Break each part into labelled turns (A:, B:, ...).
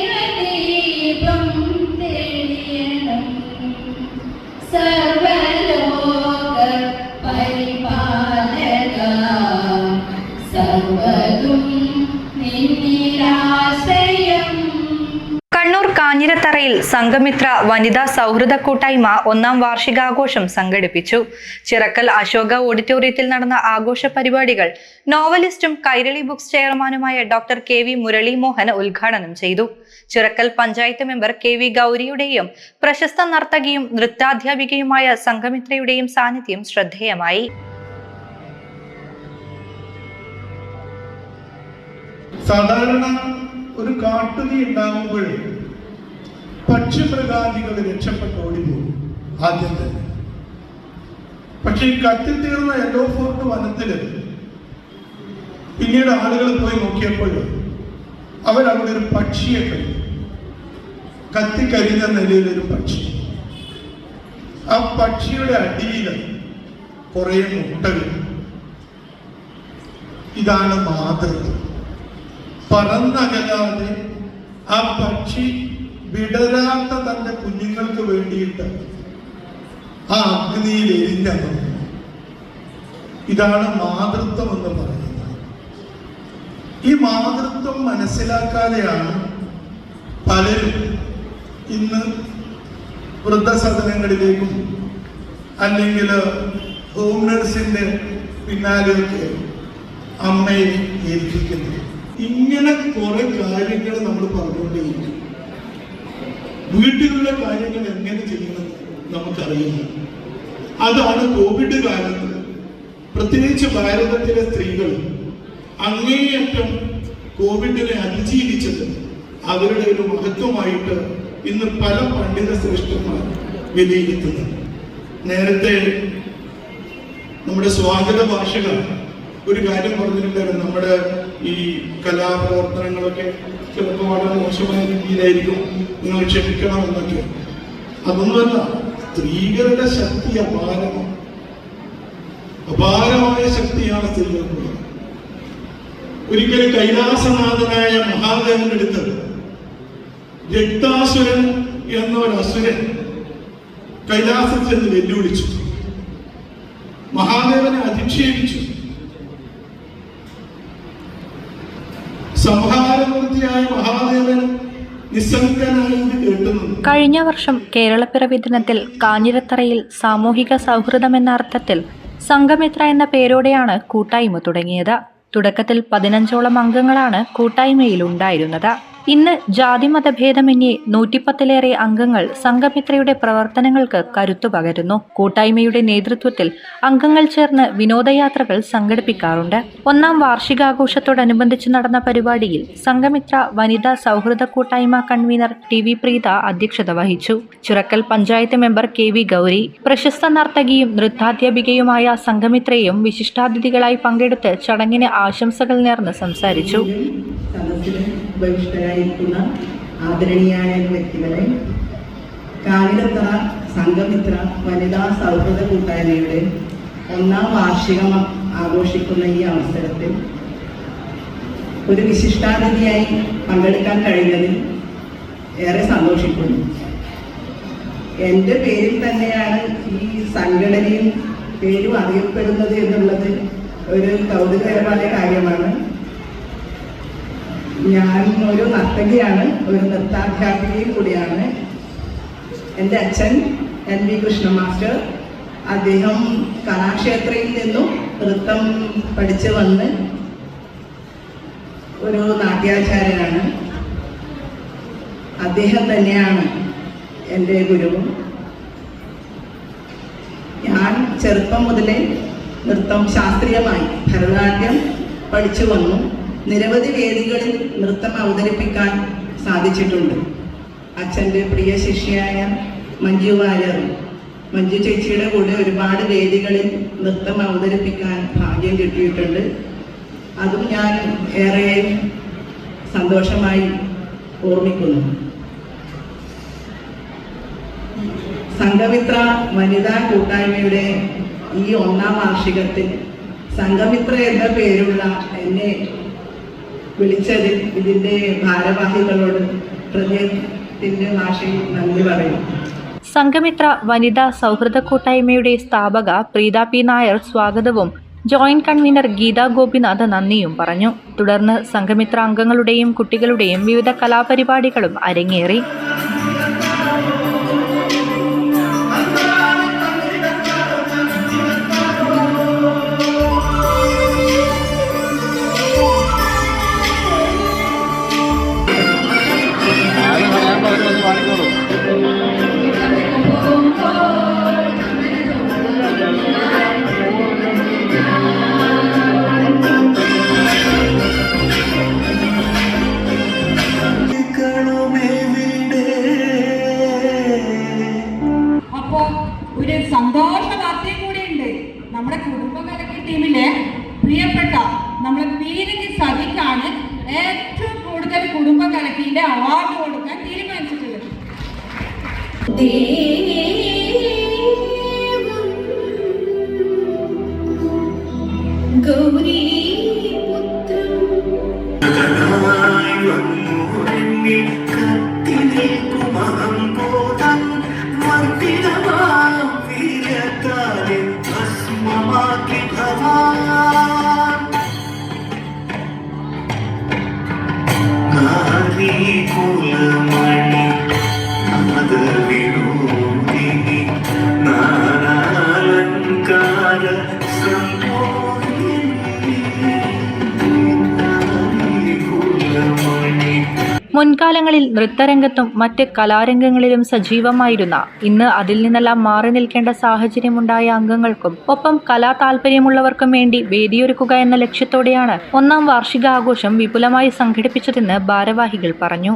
A: സ്നേഹദീപം തെളിയണം സർവലോക
B: കണ്ണൂർ കാഞ്ഞിരത്തറയിൽ സംഘമിത്ര വനിതാ സൗഹൃദ കൂട്ടായ്മ ഒന്നാം വാർഷികാഘോഷം സംഘടിപ്പിച്ചു. ചിറക്കൽ അശോക ഓഡിറ്റോറിയത്തിൽ നടന്ന ആഘോഷ പരിപാടികൾ നോവലിസ്റ്റും കൈരളി ബുക്സ് ചെയർമാനുമായ doctor K V Murali Mohan ഉദ്ഘാടനം ചെയ്തു. Chirakkal panchayat member K V ഗൗരിയുടെയും പ്രശസ്ത നർത്തകിയും നൃത്താധ്യാപികയുമായ സംഘമിത്രയുടെയും സാന്നിധ്യം ശ്രദ്ധേയമായി.
C: സാധാരണ ഒരു കാട്ടുതീ ഉണ്ടാകുമ്പോൾ പക്ഷിമൃഗാദികൾ രക്ഷപ്പെട്ട് ഓടിപ്പോകും ആദ്യം തന്നെ. പക്ഷെ ഈ കത്തിത്തീർന്ന യെല്ലോ ഫോർട്ട് വനത്തിൽ പിന്നീട് ആളുകൾ പോയി നോക്കിയപ്പോൾ അവരവിടെ ഒരു പക്ഷിയെ കണ്ടു. കത്തിക്കരിഞ്ഞ നിലയിൽ ഒരു പക്ഷി. ആ പക്ഷിയുടെ അടിയിൽ കുറേ മുട്ടകൾ. ഇതാണ് മാതൃത്വം പറന്നകലാതെ ആ പക്ഷി വിടരാത്ത തന്റെ കുഞ്ഞുങ്ങൾക്ക് വേണ്ടിയിട്ട് ആ അഗ്നിയിൽ എരിഞ്ഞമർന്നു ഇതാണ് മാതൃത്വം എന്ന് പറയുന്നത്. ഈ മാതൃത്വം മനസ്സിലാക്കാതെയാണ് പലരും ഇന്ന് വൃദ്ധസദനങ്ങളിലേക്കും അല്ലെങ്കിൽ ഹോം നഴ്സിന്റെ പിന്നാലെയൊക്കെ അമ്മയെ ഏൽപ്പിക്കുന്നത്. ഇങ്ങനെ കുറെ കാര്യങ്ങൾ നമ്മൾ പറഞ്ഞുകൊണ്ടേയിരിക്കും. വീട്ടിലുള്ള കാര്യങ്ങൾ എങ്ങനെ ചെയ്യുന്നത് നമുക്കറിയില്ല. അതാണ് കോവിഡ് കാലത്ത് പ്രത്യേകിച്ച് ഭാരതത്തിലെ സ്ത്രീകൾ അങ്ങേയറ്റം കോവിഡിനെ അതിജീവിച്ചത് അവരുടെ ഒരു മഹത്വമായിട്ട് ഇന്ന് പല പണ്ഡിത ശ്രേഷ്ഠന്മാർ വിലയിരുത്തുന്നു. നേരത്തെ നമ്മുടെ സ്വാഗത ഭാഷകൾ ഒരു കാര്യം പറഞ്ഞിട്ടുണ്ടായിരുന്നു. നമ്മുടെ ഈ കലാപ്രവർത്തനങ്ങളൊക്കെ ചിലപ്പോൾ വളരെ മോശമായ രീതിയിലായിരിക്കും നിങ്ങൾ ക്ഷമിക്കണം എന്നൊക്കെ അതൊന്നുമല്ല സ്ത്രീകളുടെ ശക്തി അപാരമാണ്. അപാരമായ ശക്തിയാണ് സ്ത്രീകൾക്കുള്ളത് ഒരിക്കലും കൈലാസനാഥനായ മഹാദേവന്റെ അടുത്ത് രക്താസുരൻ എന്ന ഒരു അസുരൻ കൈലാസത്തിൽ വെല്ലുവിളിച്ചു. മഹാദേവനെ അധിക്ഷേപിച്ചു.
B: കഴിഞ്ഞ വർഷം കേരളപ്പിറവി ദിനത്തിൽ കാഞ്ഞിരത്തറയിൽ സാമൂഹിക സൗഹൃദം എന്ന അർത്ഥത്തിൽ സംഘമിത്ര എന്ന പേരോടെയാണ് കൂട്ടായ്മ തുടങ്ങിയത്. തുടക്കത്തിൽ പതിനഞ്ചോളം അംഗങ്ങളാണ് കൂട്ടായ്മയിൽ ഉണ്ടായിരുന്നത് ഇന്ന് ജാതിമത ഭേദമന്യേ നൂറ്റിപ്പത്തിലേറെ അംഗങ്ങൾ സംഘമിത്രയുടെ പ്രവർത്തനങ്ങൾക്ക് കരുത്തു പകരുന്നു. കൂട്ടായ്മയുടെ നേതൃത്വത്തിൽ അംഗങ്ങൾ ചേർന്ന് വിനോദയാത്രകൾ സംഘടിപ്പിക്കാറുണ്ട്. ഒന്നാം വാർഷികാഘോഷത്തോടനുബന്ധിച്ച് നടന്ന പരിപാടിയിൽ സംഘമിത്ര വനിതാ സൗഹൃദ കൂട്ടായ്മ കൺവീനർ ടി വി പ്രീത അധ്യക്ഷത വഹിച്ചു. Churakkal panchayat member K V Gauri പ്രശസ്ത നർത്തകിയും നൃത്താധ്യാപികയുമായ സംഘമിത്രയും വിശിഷ്ടാതിഥികളായി പങ്കെടുത്ത് ചടങ്ങിന് ആശംസകൾ നേർന്ന് സംസാരിച്ചു.
D: സദസ്സിൽ ബഹിഷ്ഠരായിരിക്കുന്ന ആദരണീയായ വ്യക്തികളെ കാവിലത്തറ സംഘമിത്ര വനിതാ സൗഹൃദ കൂട്ടായ്മയുടെ ഒന്നാം വാർഷികം ആഘോഷിക്കുന്ന ഈ അവസരത്തിൽ ഒരു വിശിഷ്ടാതിഥിയായി പങ്കെടുക്കാൻ കഴിഞ്ഞതിൽ ഏറെ സന്തോഷിക്കുന്നു. എന്റെ പേരിൽ തന്നെയാണ് ഈ സംഘടനയും പേരും അറിയപ്പെടുന്നത് എന്നുള്ളത് ഒരു കൗതുകകരമായ കാര്യമാണ്. ഞാൻ ഒരു നർത്തകിയാണ് ഒരു നൃത്താധ്യാപികയും കൂടിയാണ്. എന്റെ അച്ഛൻ എൻ വി കൃഷ്ണ മാസ്റ്റർ. അദ്ദേഹം കലാക്ഷേത്രയിൽ നിന്നും നൃത്തം പഠിച്ചു വന്ന് ഒരു നാട്യാചാര്യനാണ്. അദ്ദേഹം തന്നെയാണ് എന്റെ ഗുരുവും. ഞാൻ ചെറുപ്പം മുതലേ നൃത്തം ശാസ്ത്രീയമായി ഭരതനാട്യം പഠിച്ചു വന്നു. നിരവധി വേദികളിൽ നൃത്തം അവതരിപ്പിക്കാൻ സാധിച്ചിട്ടുണ്ട്. അച്ഛന്റെ പ്രിയ ശിഷ്യയായ മഞ്ജു വാര്യർ. മഞ്ജു ചേച്ചിയുടെ കൂടെ ഒരുപാട് വേദികളിൽ നൃത്തം അവതരിപ്പിക്കാൻ ഭാഗ്യം കിട്ടിയിട്ടുണ്ട്. അതും ഞാൻ ഏറെ സന്തോഷമായി ഓർമ്മിക്കുന്നു. സംഘമിത്ര വനിതാ കൂട്ടായ്മയുടെ ഈ ഒന്നാം വാർഷികത്തിൽ സംഘമിത്ര എന്ന പേരുള്ള എന്നെ വിളിച്ചതിൽ ഇതിന്റെ ഭാരവാഹികളോട് ഹൃദയത്തിന്റെ ഭാഷയിൽ നന്ദി പറയുന്നു.
B: സംഘമിത്ര വനിതാ സൗഹൃദ കൂട്ടായ്മയുടെ സ്ഥാപക പ്രീത പി നായർ സ്വാഗതവും ജോയിന്റ് കൺവീനർ ഗീതാ ഗോപിനാഥ് നന്ദിയും പറഞ്ഞു. തുടർന്ന് സംഘമിത്ര അംഗങ്ങളുടെയും കുട്ടികളുടെയും വിവിധ കലാപരിപാടികളും അരങ്ങേറി.
E: കുടുംബകലക്കിന്റെ അവാർഡ് കൊടുക്കാൻ തീരുമാനിച്ചിട്ടുള്ളത്
F: புவி புலமாய்
B: മുൻകാലങ്ങളിൽ നൃത്തരംഗത്തും മറ്റ് കലാരംഗങ്ങളിലും സജീവമായിരുന്ന ഇന്ന് അതിൽ നിന്നെല്ലാം മാറി നിൽക്കേണ്ട സാഹചര്യമുണ്ടായ അംഗങ്ങൾക്കും ഒപ്പം കലാ താല്പര്യമുള്ളവർക്കും വേണ്ടി വേദിയൊരുക്കുക എന്ന ലക്ഷ്യത്തോടെയാണ് ഒന്നാം വാർഷികാഘോഷം വിപുലമായി സംഘടിപ്പിച്ചതെന്ന് ഭാരവാഹികൾ പറഞ്ഞു.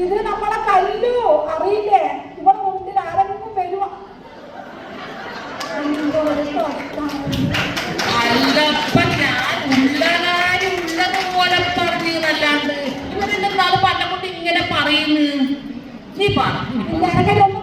G: ഇത് നമ്മളെ കല്ലു അറിയില്ലേ ഇവിടെ മുമ്പിൽ ആരെങ്കിലും വരുവാ.
E: അല്ലപ്പ ഞാൻ ഉള്ള കാര്യം ഉള്ളതുപോലെ പറഞ്ഞു എന്നല്ലാണ്ട് ഇവരെന്താ ഇങ്ങനെ പറയുന്നു നീ പറ
G: ഇല്ല, എനിക്കൊന്നും